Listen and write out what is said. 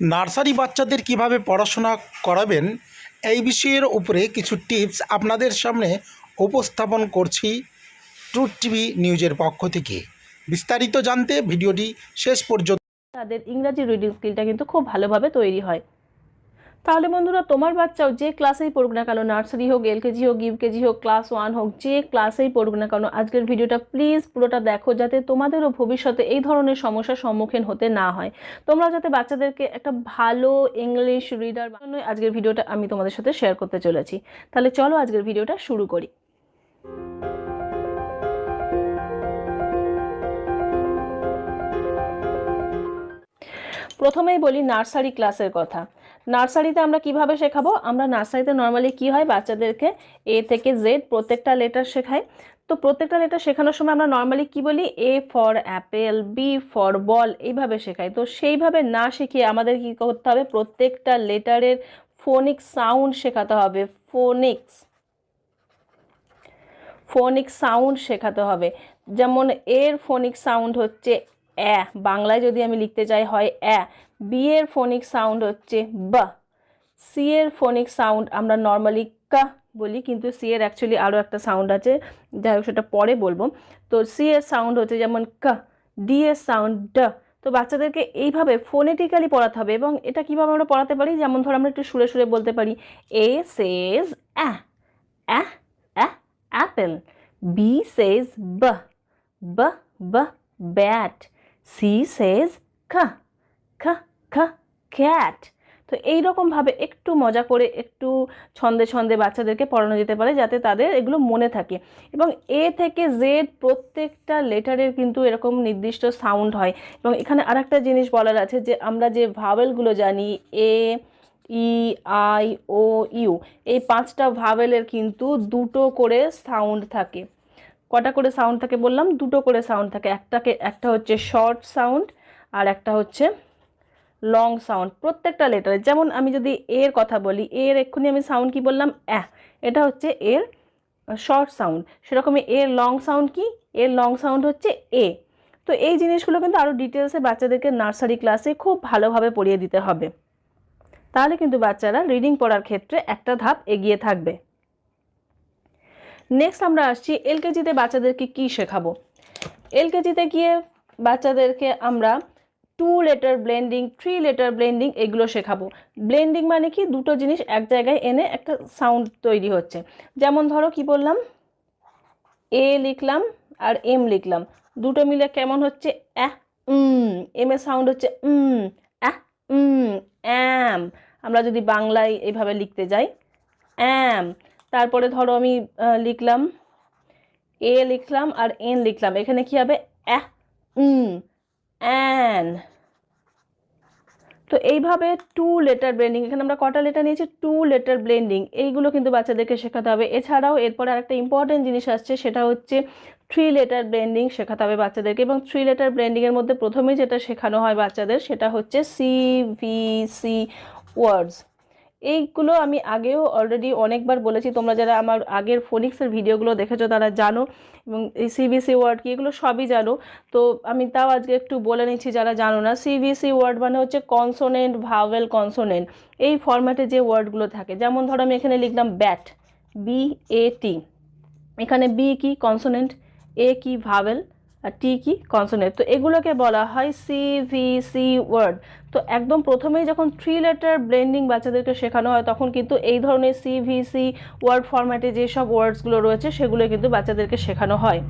Nursery বাচ্চাদের কীভাবে পড়াশোনা করাবেন, এই বিষয়ের উপরে কিছু টিপস আপনাদের সামনে উপস্থাপন করছি ট্রুট টিভি নিউজের পক্ষ থেকে। বিস্তারিত জানতে ভিডিওটি শেষ পর্যন্ত তাদের ইংরাজি রিডিং স্কিলটা কিন্তু খুব ভালোভাবে তৈরি হয়। তাহলে বন্ধুরা, তোমার বাচ্চাও যে ক্লাসেই পড়ুক না কেন নার্সারি হোক এলকেজি হোক ইউকেজি হোক ক্লাস ওয়ান হোক, যে ক্লাসেই পড়ুক না কেন, আজকের ভিডিওটা প্লিজ পুরোটা দেখো যাতে তোমাদেরও ভবিষ্যতে এই ধরনের সমস্যার সম্মুখীন হতে না হয়। তোমরা যাতে বাচ্চাদেরকে একটা ভালো ইংলিশ রিডার জন্যই আজকের ভিডিওটা আমি তোমাদের সাথে শেয়ার করতে চলেছি। তাহলে চলো আজকের ভিডিওটা শুরু করি। প্রথমেই বলি নার্সারি ক্লাসের কথা। নার্সারিতে আমরা কীভাবে শেখাবো? আমরা নার্সারিতে নর্মালি কি হয়? বাচ্চাদেরকে এ থেকে জেড প্রত্যেকটা লেটার শেখাই। তো প্রত্যেকটা লেটার শেখানোর সময় আমরা নর্মালি কি বলি? A for apple B for ball এইভাবে শেখাই। তো সেইভাবে না শিখিয়ে আমাদের কি করতে হবে? প্রত্যেকটা লেটারের ফোনিক সাউন্ড শেখাতে হবে। ফোনিক্স ফোনিক সাউন্ড শেখাতে হবে। যেমন এর ফোনিক সাউন্ড হচ্ছে অ্যা বাংলায় যদি আমি লিখতে চাই হয় অ্যা বি এর ফোনিক সাউন্ড হচ্ছে বা। সি এর ফোনিক সাউন্ড আমরা নর্মালি কা বলি, কিন্তু সি এর অ্যাকচুয়ালি আরও একটা সাউন্ড আছে। যাই হোক, সেটা পরে বলব। তো সি এর সাউন্ড হচ্ছে যেমন ক ডি এর সাউন্ড ড। তো বাচ্চাদেরকে এইভাবে ফোনেটিক্যালি পড়াতে হবে এবং এটা কীভাবে আমরা পড়াতে পারি? যেমন ধর আমরা একটু সুরে সুরে বলতে পারি এ সেজ অ্যা অ্যা অ্যা অ্যাপেল বি সেজ ব ব ব ব্যাট সি সেজ খা খা খা, ক্যাট। তো এই রকমভাবে একটু মজা করে একটু ছন্দে ছন্দে বাচ্চাদেরকে পড়ানো যেতে পারে যাতে তাদের এগুলো মনে থাকে। এবং এ থেকে জেড প্রত্যেকটা লেটারের কিন্তু এরকম নির্দিষ্ট সাউন্ড হয়। এবং এখানে আরেকটা জিনিস বলার আছে যে আমরা যে ভাওয়েলগুলো জানি, এ, ই, আই, ও, ইউ, এই পাঁচটা ভাওয়েলের কিন্তু দুটো করে সাউন্ড থাকে। কটা করে সাউন্ড থাকে বললাম? দুটো করে সাউন্ড থাকে। একটাকে, একটা হচ্ছে শর্ট সাউন্ড আর একটা হচ্ছে লং সাউন্ড প্রত্যেকটা লেটারে যেমন আমি যদি এর কথা বলি, এর এক্ষুনি আমি সাউন্ড কি বললাম? অ্যাহ এটা হচ্ছে এর শর্ট সাউন্ড সেরকমই এর লং সাউন্ড কি? এর লং সাউন্ড হচ্ছে এ। তো এই জিনিসগুলো কিন্তু আরও ডিটেলসে বাচ্চাদেরকে নার্সারি ক্লাসে খুব ভালোভাবে পড়িয়ে দিতে হবে। তাহলে কিন্তু বাচ্চারা রিডিং পড়ার ক্ষেত্রে একটা ধাপ এগিয়ে থাকবে। নেক্সট আমরা আসছি এলকেজিতে বাচ্চাদেরকে কি শেখাবো? এলকেজিতে গিয়ে বাচ্চাদেরকে আমরা two letter blending three letter blending এগুলো শেখাবো। ব্লেন্ডিং মানে কি? দুটো জিনিস এক জায়গায় এনে একটা সাউন্ড তৈরি হচ্ছে। যেমন ধরো কি বললাম? এ লিখলাম আর এম লিখলাম। দুটো মিলে কেমন হচ্ছে? অ্যাহ উম। এম এর সাউন্ড হচ্ছে, উম। অ্যাহ উম। অ্যাম। আমরা যদি বাংলায় এইভাবে লিখতে যাই, অ্যাম। তারপরে ধরো আমি লিখলাম, এ লিখলাম আর এন লিখলাম। এখানে কি হবে? অ্যান। তো এইভাবে টু লেটার ব্লেন্ডিং, এখানে আমরা কটা লেটার নিয়েছি? টু লেটার ব্লেন্ডিং, এইগুলো কিন্তু বাচ্চাদেরকে শেখাতে হবে। এছাড়াও এরপরে আরেকটা ইম্পর্টেন্ট জিনিস আসছে, সেটা হচ্ছে থ্রি লেটার ব্লেন্ডিং শেখাতে হবে বাচ্চাদেরকে। এবং থ্রি লেটার ব্লেন্ডিংয়ের মধ্যে প্রথমেই যেটা শেখানো হয় বাচ্চাদের, সেটা হচ্ছে সি ভি সি ওয়ার্ডস এইগুলো আমি আগেও অলরেডি অনেকবার বলেছি। তোমরা যারা আমার আগের ফোনিক্সের ভিডিওগুলো দেখেছ, তারা জানো এবং এই সিবিসি ওয়ার্ড কি, এগুলো সবই জানো। তো আমি তাও আজকে একটু বলে নিচ্ছি, যারা জানো না সিবিসি ওয়ার্ড মানে হচ্ছে কনসোনেন্ট ভাওয়েল কনসোনেন্ট এই ফরম্যাটে যে ওয়ার্ডগুলো থাকে, যেমন ধরো আমি এখানে লিখলাম ব্যাট বি এ টি এখানে বি কি কনসোনেন্ট এ কি ভাওয়েল টি কি? কনসোনেন্ট তো এগুলোকে বলা হয় সি ভি সি ওয়ার্ড তো একদম প্রথমেই যখন থ্রি লেটার ব্লেন্ডিং বাচ্চাদেরকে শেখানো হয়, তখন কিন্তু এই ধরনের সি ভি সি ওয়ার্ড ফরম্যাটে যেসব ওয়ার্ডসগুলো রয়েছে সেগুলো কিন্তু বাচ্চাদেরকে শেখানো হয়।